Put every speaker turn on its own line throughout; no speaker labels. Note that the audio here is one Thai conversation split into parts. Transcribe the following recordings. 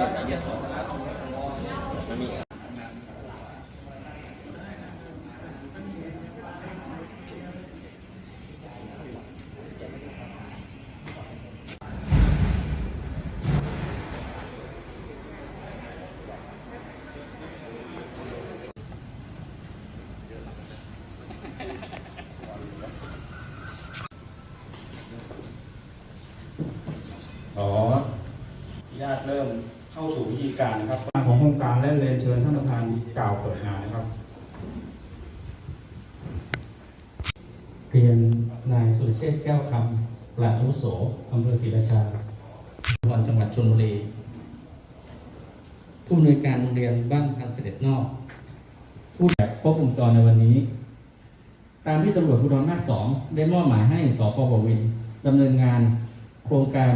อ๋
อญาติเริ่ม เข้าสู่วิธี
การนะครับของโครงการและเรียนเชิญท่านประธานกล่าวเปิดงานนะครับ
เรียนนายสุรเชษฐ์แก้วคำปราดอาวุโสอำเภอศรีราชาจังหวัดชลบุรีผู้อำนวยการโรงเรียนบ้านพันเสด็จนอกผู้แบบครบวงจรในวันนี้ ตามที่ตำรวจภูธรภาคสองได้มอบหมายให้สปบวินดำเนินงานโครงการ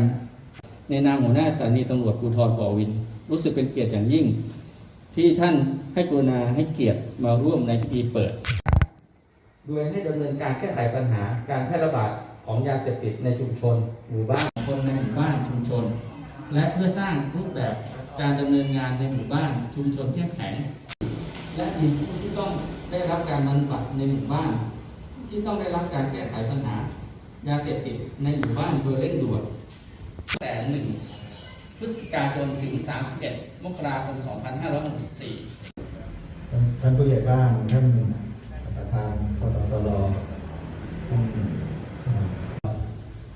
ในนามหัวหน้าสถานีตำรวจภูธรบ่อวิน รู้สึกเป็นเกียรติอย่างยิ่ง ที่ท่านให้กรุณาให้เกียรติมาร่วมในพิธีเปิด โดยให้ดำเนินการแก้ไขปัญหาการแพร่ระบาดของยาเสพติดในชุมชนหมู่บ้านคนในหมู่บ้านชุมชน และเพื่อสร้างรูปแบบการดำเนินงานในหมู่บ้านชุมชนเข้มแข็ง และมีผู้ที่ต้องได้รับการบำบัดในหมู่บ้าน ที่ต้องได้รับการแก้ไขปัญหายาเสพติดในหมู่บ้านโดยเร่งด่วน แต่หนึ่งพฤศจิกายนถึง 31 มกราคม 2564
ท่านผู้ใหญ่บ้านท่านประธานกตตลท่านอ่า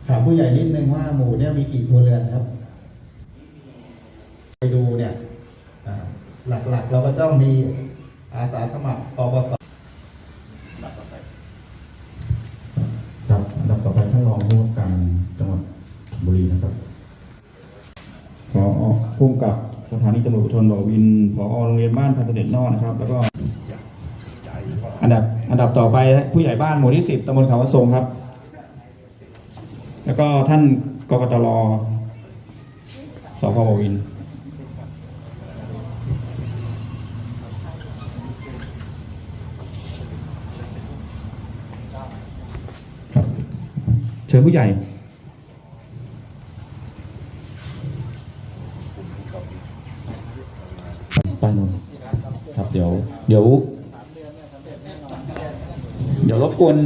ถามผู้ใหญ่นิดนึงว่าหมู่เนี่ยมีกี่ครัวเรือนครับ ไปดูเนี่ยหลักๆเราก็ต้องมีอาสาสมัครปปส
อผู้กำกับสถานีตำรวจภูธรบ่อวินพอโรงเรียนบ้านพันเสด็จนอกนะครับ แล้วก็อันดับอันดับต่อไปผู้ใหญ่บ้านหมู่ที่สิบตำบลเขาวสงครับ แล้วก็ท่านกกตรสพบ่อวินเชิญผู้ใหญ่ เดี๋ยว เดี๋ยว เดี๋ยวรบกวน